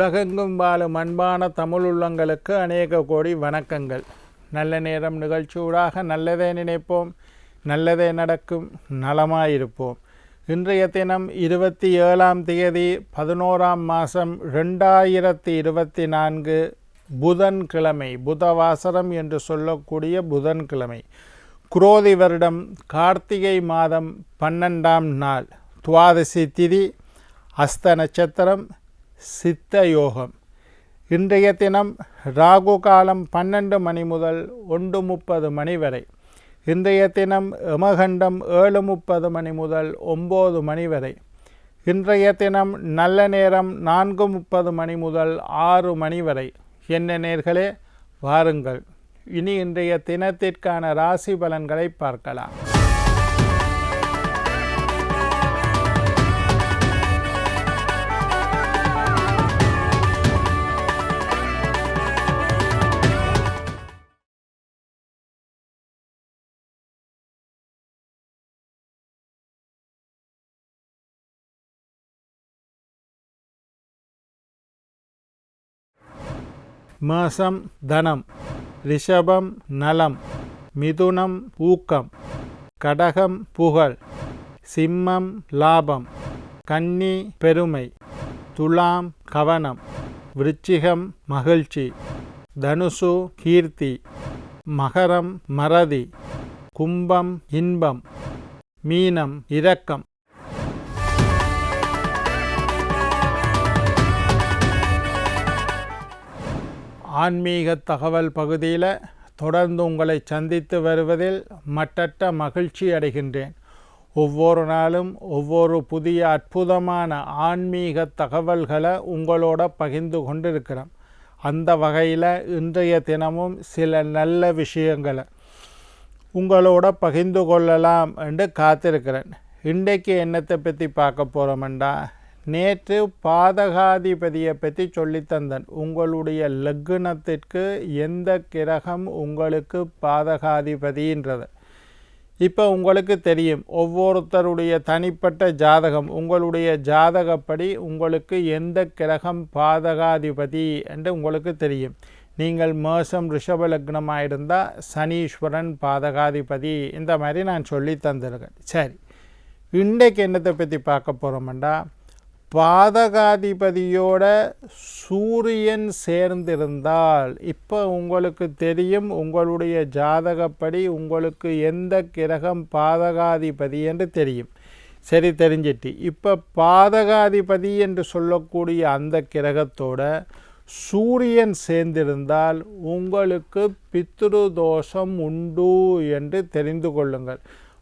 உலகெங்கும் வாழும் அன்பான தமிழ் உள்ளங்களுக்கு அநேக கோடி வணக்கங்கள். நல்ல நேரம் நிகழ்ச்சியூடாக நல்லதே நினைப்போம் நல்லதே நடக்கும் நலமாயிருப்போம். இன்றைய தினம் இருபத்தி ஏழாம் தேதி பதினோராம் மாதம் ரெண்டாயிரத்தி இருபத்தி நான்கு புதன்கிழமை புதவாசரம் என்று சொல்லக்கூடிய புதன்கிழமை குரோதி வருடம் கார்த்திகை மாதம் பன்னெண்டாம் நாள் துவாதசி திதி அஸ்த நட்சத்திரம் சித்த யோகம் இன்றைய தினம் ராகு காலம் பன்னெண்டு மணி முதல் ஒன்று முப்பது மணி வரை. இன்றைய தினம் எமகண்டம் ஏழு முப்பது மணி முதல் ஒம்பது மணி வரை. இன்றைய தினம் நல்ல நேரம் நான்கு முப்பது மணி முதல் ஆறு மணி வரை. என்ன நேர்களே? வாருங்கள். இனி இன்றைய தினத்திற்கான ராசி பலன்களை பார்க்கலாம். மேசம் தனம் ரிஷபம் நலம் மிதுனம் ஊக்கம் கடகம் புகழ் சிம்மம் லாபம் கன்னி பெருமை துலாம் கவனம் விருச்சிகம் மகிழ்ச்சி தனுசு கீர்த்தி மகரம் மறதி கும்பம் இன்பம் மீனம் இரக்கம். ஆன்மீக தகவல் பகுதியில் தொடர்ந்து உங்களை சந்தித்து வருவதில் மட்டற்ற மகிழ்ச்சி அடைகின்றேன். ஒவ்வொரு நாளும் ஒவ்வொரு புதிய அற்புதமான ஆன்மீக தகவல்களை உங்களோட பகிர்ந்து கொண்டிருக்கிறோம் அந்த வகையில் இன்றைய தினமும் சில நல்ல விஷயங்களை உங்களோட பகிர்ந்து கொள்ளலாம் என்று காத்திருக்கிறேன். இன்றைக்கு என்னத்தை பற்றி பார்க்க போகிறோமெண்டா நேற்று பாதகாதிபதியை பற்றி சொல்லித்தந்தன். உங்களுடைய லக்னத்திற்கு எந்த கிரகம் உங்களுக்கு பாதகாதிபதின்றது? இப்போ உங்களுக்கு தெரியும் ஒவ்வொருத்தருடைய தனிப்பட்ட ஜாதகம் உங்களுடைய ஜாதகப்படி உங்களுக்கு எந்த கிரகம் பாதகாதிபதி என்று உங்களுக்கு தெரியும். நீங்கள் மேசம் ரிஷப லக்னமாக இருந்தால் சனீஸ்வரன் பாதகாதிபதி இந்த மாதிரி நான் சொல்லி தந்திருக்கேன் சரி இன்றைக்கு என்னத்தை பற்றி பார்க்க போகிறோம்டா பாதகாதிபதியோட சூரியன் சேர்ந்திருந்தால் இப்போ உங்களுக்கு தெரியும் உங்களுடைய ஜாதகப்படி உங்களுக்கு எந்த கிரகம் பாதகாதிபதி என்று தெரியும். சரி தெரிஞ்சிட்டு. இப்போ பாதகாதிபதி என்று சொல்லக்கூடிய அந்த கிரகத்தோட சூரியன் சேர்ந்திருந்தால் உங்களுக்கு பித்ரு தோஷம் உண்டு என்று தெரிந்து கொள்ளுங்கள்.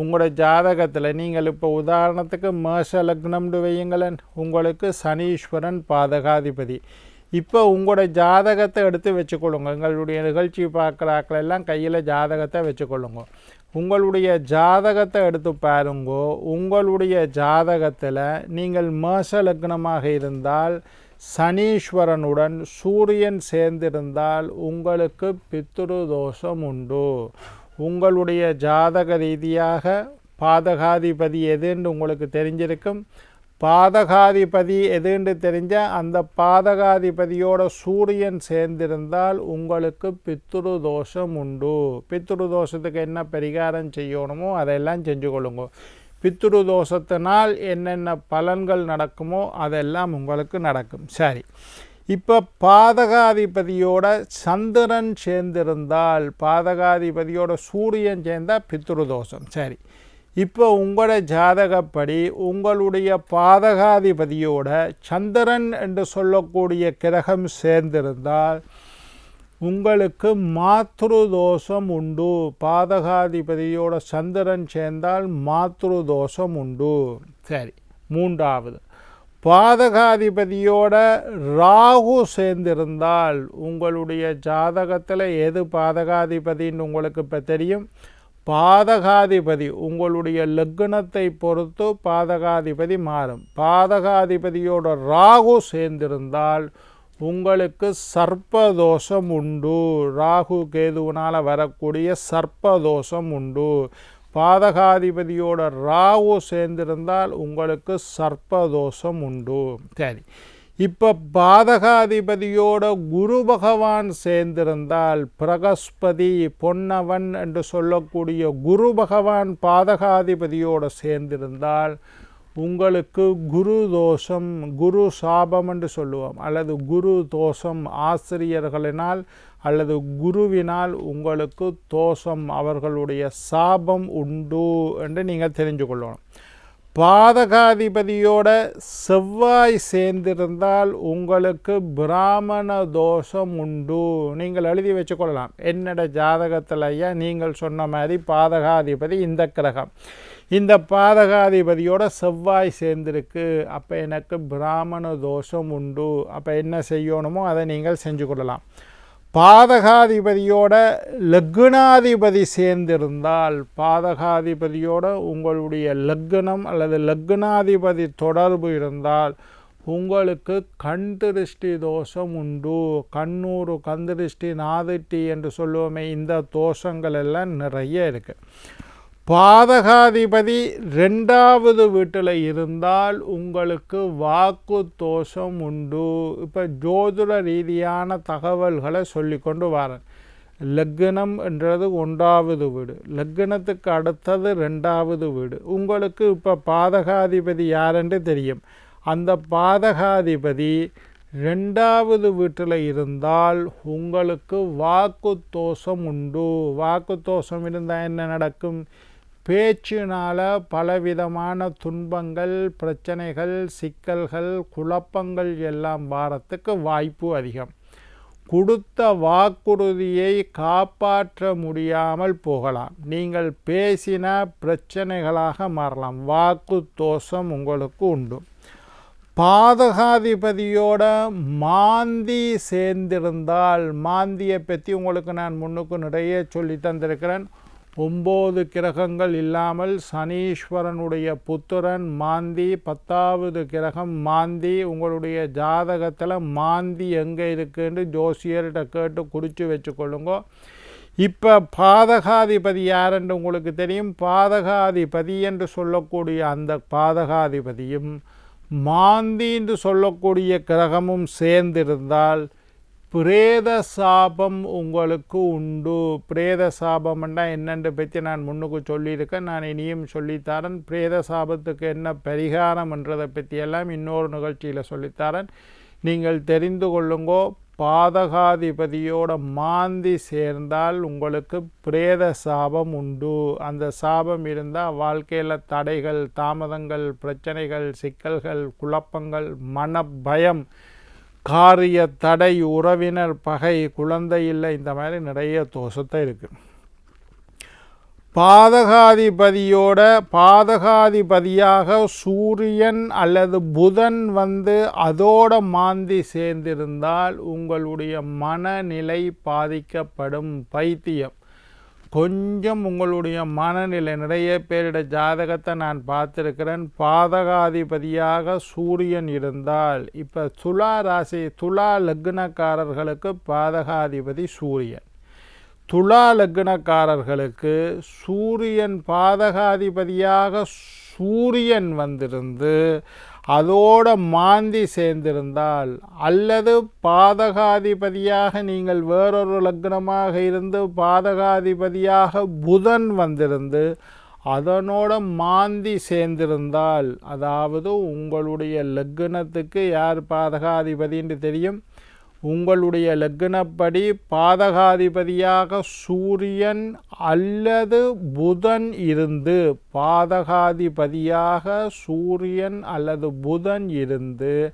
உங்களோட ஜாதகத்தில் நீங்கள் இப்போ உதாரணத்துக்கு மேஷ லக்னம்னு வையுங்களேன். உங்களுக்கு சனீஸ்வரன் பாதகாதிபதி. இப்போ உங்களோட ஜாதகத்தை எடுத்து வச்சுக்கொள்ளுங்க. எங்களுடைய நிகழ்ச்சி பார்க்குறாக்கள் எல்லாம் கையில் ஜாதகத்தை வச்சுக்கொள்ளுங்க. உங்களுடைய ஜாதகத்தை எடுத்து பாருங்கோ. உங்களுடைய ஜாதகத்தில் நீங்கள் மேஷ லக்னமாக இருந்தால் சனீஸ்வரனுடன் சூரியன் சேர்ந்திருந்தால் உங்களுக்கு பித்ரு தோஷம் உண்டு. உங்களுடைய ஜாதக ரீதியாக பாதகாதிபதி எதுன்னு உங்களுக்கு தெரிஞ்சிருக்கும். பாதகாதிபதி எதுன்னு தெரிஞ்சால் அந்த பாதகாதிபதியோட சூரியன் சேர்ந்திருந்தால் உங்களுக்கு பித்ரு தோஷம் உண்டு. பித்ரு தோஷத்துக்கு என்ன பரிகாரம் செய்யணுமோ அதெல்லாம் செஞ்சு கொள்ளுங்க. பித்ரு தோஷத்தினால் என்னென்ன பலன்கள் நடக்குமோ அதெல்லாம் உங்களுக்கு நடக்கும். சரி. இப்போ பாதகாதிபதியோட சந்திரன் சேர்ந்திருந்தால் பாதகாதிபதியோட சூரியன் சேர்ந்தால் பித்ருதோஷம். சரி. இப்போ உங்களோட ஜாதகப்படி உங்களுடைய பாதகாதிபதியோட சந்திரன் என்று சொல்லக்கூடிய கிரகம் சேர்ந்திருந்தால் உங்களுக்கு மாத்ரு தோஷம் உண்டு. பாதகாதிபதியோட சந்திரன் சேர்ந்தால் மாத்ரு தோஷம் உண்டு. சரி. மூன்றாவது. பாதகாதிபதியோட ராகு சேர்ந்திருந்தால் உங்களுடைய ஜாதகத்தில் எது பாதகாதிபதின்னு உங்களுக்கு இப்போ தெரியும். பாதகாதிபதி உங்களுடைய லக்னத்தை பொறுத்து பாதகாதிபதி மாறும். பாதகாதிபதியோட ராகு சேர்ந்திருந்தால் உங்களுக்கு சர்ப்பதோஷம் உண்டு. ராகு கேதுவினால் வரக்கூடிய சர்ப்பதோஷம் உண்டு. பாதகாதிபதியோட ராகு சேர்ந்திருந்தால் உங்களுக்கு சர்ப்பதோஷம் உண்டு. சரி. இப்போ பாதகாதிபதியோட குரு பகவான் சேர்ந்திருந்தால் பிரகஸ்பதி பொன்னவன் என்று சொல்லக்கூடிய குரு பகவான் பாதகாதிபதியோடு சேர்ந்திருந்தால் உங்களுக்கு குரு தோஷம் குரு சாபம் என்று சொல்லுவோம். அல்லது குரு தோஷம் ஆசிரியர்களினால் அல்லது குருவினால் உங்களுக்கு தோஷம் அவர்களுடைய சாபம் உண்டு என்று நீங்கள் தெரிஞ்சு கொள்ளணும். பாதகாதிபதியோட செவ்வாய் சேர்ந்திருந்தால் உங்களுக்கு பிராமண தோஷம் உண்டு. நீங்கள் எழுதி வச்சுக்கொள்ளலாம். என்னோட ஜாதகத்தில் ஐயா நீங்கள் சொன்ன மாதிரி பாதகாதிபதி இந்த கிரகம். இந்த பாதகாதிபதியோட செவ்வாய் சேர்ந்திருக்கு. அப்போ எனக்கு பிராமண தோஷம் உண்டு. அப்போ என்ன செய்யணுமோ அதை நீங்கள் செஞ்சு கொள்ளலாம். பாதகாதிபதியோட லக்னாதிபதி சேர்ந்திருந்தால் பாதகாதிபதியோட உங்களுடைய லக்னம் அல்லது லக்னாதிபதி தொடர்பு இருந்தால் உங்களுக்கு கண் திருஷ்டி தோஷம் உண்டு. கண்ணூறு கந்திருஷ்டி நாதிட்டி என்று சொல்லுவோமே இந்த தோஷங்கள் எல்லாம் நிறைய இருக்குது பாதகாதிபதி ரெண்டாவது வீட்டில் இருந்தால் உங்களுக்கு வாக்கு தோஷம் உண்டு. இப்போ ஜோதிட ரீதியான தகவல்களை சொல்லிக்கொண்டு வரேன். லக்னம் என்றது ஒன்றாவது வீடு. லக்னத்துக்கு அடுத்தது ரெண்டாவது வீடு. உங்களுக்கு இப்போ பாதகாதிபதி யாரென்று தெரியும். அந்த பாதகாதிபதி ரெண்டாவது வீட்டில் இருந்தால் உங்களுக்கு வாக்கு தோஷம் உண்டு. வாக்கு தோஷம் இருந்தால் என்ன நடக்கும்? பேச்சினால் பலவிதமான துன்பங்கள் பிரச்சனைகள் சிக்கல்கள் குழப்பங்கள் எல்லாம் வாரத்துக்கு வாய்ப்பு அதிகம். கொடுத்த வாக்குறுதியை காப்பாற்ற முடியாமல் போகலாம். நீங்கள் பேசின பிரச்சனைகளாக மாறலாம். வாக்கு தோஷம் உங்களுக்கு உண்டு. பாதகாதிபதியோட மாந்தி சேர்ந்திருந்தால் மாந்தியை பற்றி உங்களுக்கு நான் முன்னுக்கு நிறைய சொல்லி தந்திருக்கிறேன். ஒம்பது கிரகங்கள் இல்லாமல் சனீஸ்வரனுடைய புத்திரன் மாந்தி பத்தாவது கிரகம் மாந்தி உங்களுடைய ஜாதகத்தில் மாந்தி எங்கே இருக்குன்னு ஜோசியர்கிட்ட கேட்டு குறித்து வச்சுக்கொள்ளுங்க. இப்போ பாதகாதிபதி யாரென்று உங்களுக்கு தெரியும்? பாதகாதிபதி என்று சொல்லக்கூடிய அந்த பாதகாதிபதியும் மாந்தி என்று சொல்லக்கூடிய கிரகமும் சேர்ந்திருந்தால் பிரேத சாபம் உங்களுக்கு உண்டு. பிரேத சாபம்னா என்னென்று பற்றி நான் முன்னுக்கு சொல்லியிருக்கேன். நான் இனியும் சொல்லித்தரேன். பிரேத சாபத்துக்கு என்ன பரிகாரம் என்றதை பற்றியெல்லாம் இன்னொரு நிகழ்ச்சியில் சொல்லித்தரேன். நீங்கள் தெரிந்து கொள்ளுங்கோ. பாதகாதிபதியோட மாந்தி சேர்ந்தால் உங்களுக்கு பிரேத சாபம் உண்டு. அந்த சாபம் இருந்தால் வாழ்க்கையில் தடைகள் தாமதங்கள் பிரச்சனைகள் சிக்கல்கள் குழப்பங்கள் மன பயம் காரிய தடை உறவினர் பகை குழந்தை இல்லை இந்த மாதிரி நிறைய தோஷத்தை இருக்குது பாதகாதிபதியோட பாதகாதிபதியாக சூரியன் அல்லது புதன் வந்து அதோட மாந்தி சேர்ந்திருந்தால் உங்களுடைய மனநிலை பாதிக்கப்படும் பைத்தியம். கொஞ்சம் உங்களுடைய மனநிலை நிறைய பேரிட ஜாதகத்தை நான் பார்த்துருக்கிறேன். பாதகாதிபதியாக சூரியன் இருந்தால் இப்போ துலா ராசி துலா லக்னக்காரர்களுக்கு பாதகாதிபதி சூரியன். துலா லக்னக்காரர்களுக்கு சூரியன் பாதகாதிபதியாக சூரியன் வந்திருந்து அதோட மாந்தி சேர்ந்திருந்தால் அல்லது பாதகாதிபதியாக நீங்கள் வேறொரு லக்னமாக இருந்து பாதகாதிபதியாக புதன் வந்திருந்து அதனோட மாந்தி சேர்ந்திருந்தால் அதாவது உங்களுடைய லக்னத்துக்கு யார் பாதகாதிபதின்னு தெரியும்? உங்களுடைய லக்னப்படி பாதகாதிபதியாக சூரியன் அல்லது புதன் இருந்து பாதகாதிபதியாக சூரியன் அல்லது புதன் இருந்து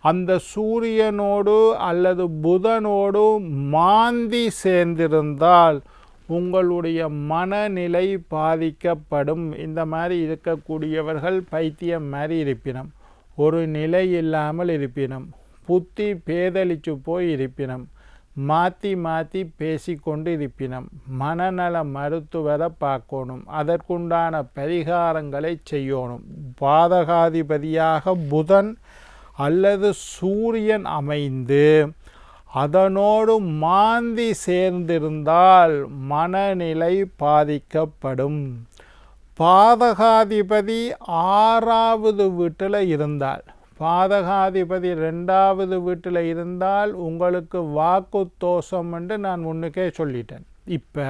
அந்த சூரியனோடு அல்லது புதனோடு மாந்தி சேர்ந்திருந்தால் உங்களுடைய மனநிலை பாதிக்கப்படும். இந்த மாதிரி இருக்கக்கூடியவர்கள் பைத்தியம் மாதிரி இருப்பினம். ஒரு நிலை இல்லாமல் இருப்பினம். புத்தி பேதலிச்சு போய் இருப்பினம். மாற்றி மாற்றி பேசிக்கொண்டு இருப்பினம். மனநல மருத்துவரை பார்க்கணும். அதற்குண்டான பரிகாரங்களை செய்யணும். பாதகாதிபதியாக புதன் அல்லது சூரியன் அமைந்து அதனோடு மாந்தி சேர்ந்திருந்தால் மனநிலை பாதிக்கப்படும். பாதகாதிபதி ஆறாவது வீட்டில் இருந்தால் பாதகாதிபதி ரெண்டாவது வீட்டில் இருந்தால் உங்களுக்கு வாக்கு தோஷம் என்று நான் முன்னுக்கே சொல்லிட்டேன். இப்போ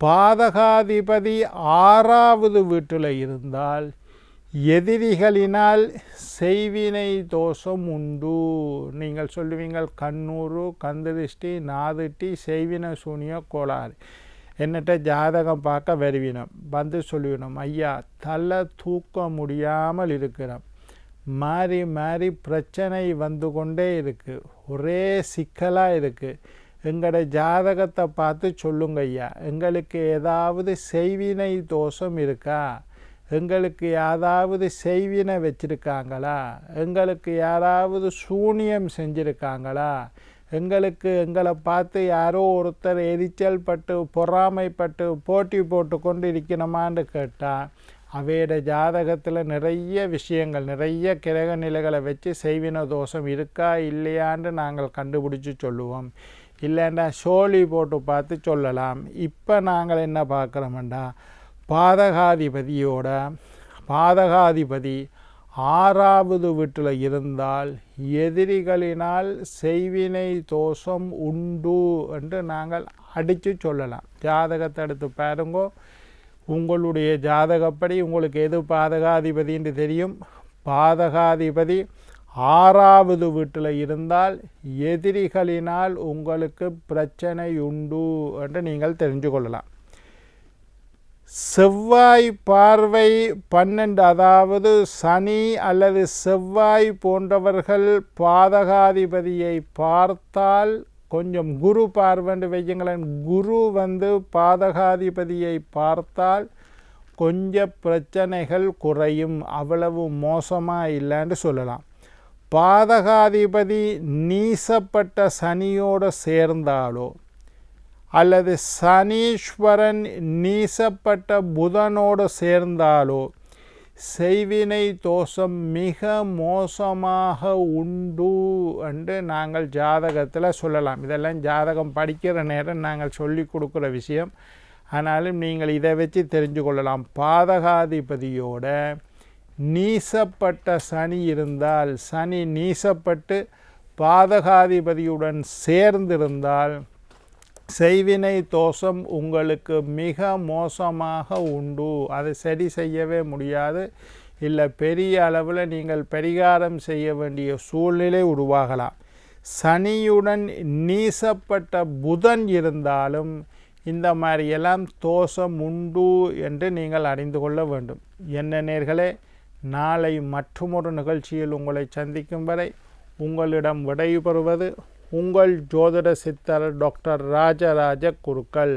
பாதகாதிபதி ஆறாவது வீட்டில் இருந்தால் எதிரிகளினால் செய்வினை தோஷம் உண்டு. நீங்கள் சொல்லுவீங்கள் கண்ணூறு கந்திருஷ்டி நாதிட்டி செய்வின சூனிய கோளாறு. என்னட்ட ஜாதகம் பார்க்க வருவினோம் வந்து சொல்லிவினோம் ஐயா தலை தூக்க முடியாமல் இருக்கிறோம். மாறி மாறி பிரச்சனை வந்து கொண்டே இருக்குது ஒரே சிக்கலாக இருக்குது எங்களோட ஜாதகத்தை பார்த்து சொல்லுங்க ஐயா. எங்களுக்கு ஏதாவது செய்வினை தோஷம் இருக்கா? எங்களுக்கு யாராவது செய்வினை வச்சுருக்காங்களா? எங்களுக்கு யாராவது சூனியம் செஞ்சுருக்காங்களா? எங்களுக்கு எங்களை பார்த்து யாரோ ஒருத்தர் எரிச்சல் பட்டு பொறாமைப்பட்டு போட்டி போட்டு கொண்டு இருக்கணுமான்னு கேட்டால் அவையோட ஜாதகத்தில் நிறைய விஷயங்கள் நிறைய கிரக நிலைகளை வச்சு செய்வின தோஷம் இருக்கா இல்லையான்னு நாங்கள் கண்டுபிடிச்சி சொல்லுவோம். இல்லைண்டா சோழி போட்டு பார்த்து சொல்லலாம். இப்போ நாங்கள் என்ன பார்க்குறோம்டா பாதகாதிபதியோட பாதகாதிபதி ஆறாவது வீட்டில் இருந்தால் எதிரிகளினால் செய்வினை தோஷம் உண்டு என்று நாங்கள் அடித்து சொல்லலாம். ஜாதகத்தை எடுத்து பாருங்கோ உங்களுடைய ஜாதகப்படி உங்களுக்கு எது பாதகாதிபதி என்று தெரியும்? பாதகாதிபதி ஆறாவது வீட்டில் இருந்தால் எதிரிகளினால் உங்களுக்கு பிரச்சனை உண்டு என்று நீங்கள் தெரிஞ்சு கொள்ளலாம். செவ்வாய் பார்வை பன்னெண்டு அதாவது சனி அல்லது செவ்வாய் போன்றவர்கள் பாதகாதிபதியை பார்த்தால் கொஞ்சம் குரு பார்வண்டு வையுங்களேன். குரு வந்து பாதகாதிபதியை பார்த்தால் கொஞ்ச பிரச்சனைகள் குறையும் அவ்வளவு மோசமாக இல்லைன்னு சொல்லலாம். பாதகாதிபதி நீசப்பட்ட சனியோடு சேர்ந்தாலோ அல்லது சனீஸ்வரன் நீசப்பட்ட புதனோடு சேர்ந்தாலோ செய்வினை தோஷம் மிக மோசமாக உண்டு என்று நாங்கள் ஜாதகத்தில் சொல்லலாம். இதெல்லாம் ஜாதகம் படிக்கிற நேரம் நாங்கள் சொல்லி கொடுக்குற விஷயம். ஆனாலும் நீங்கள் இதை வச்சு தெரிஞ்சு கொள்ளலாம். பாதகாதிபதியோட நீசப்பட்ட சனி இருந்தால் சனி நீசப்பட்டு பாதகாதிபதியுடன் சேர்ந்திருந்தால் செய்வினை தோஷம் உங்களுக்கு மிக மோசமாக உண்டு. அதை சரி செய்யவே முடியாது. இல்லை பெரிய அளவில் நீங்கள் பரிகாரம் செய்ய வேண்டிய சூழ்நிலை உருவாகலாம். சனியுடன் நீசப்பட்ட புதன் இருந்தாலும் இந்த மாதிரியெல்லாம் தோஷம் உண்டு என்று நீங்கள் அறிந்து கொள்ள வேண்டும். என்ன நேர்களே நாளை மற்றொரு நிகழ்ச்சியில் உங்களை சந்திக்கும் வரை உங்களிடம் விடைபெறுவது உங்கள் ஜோதிட சித்தர் டாக்டர் ராஜராஜ குருக்கள்.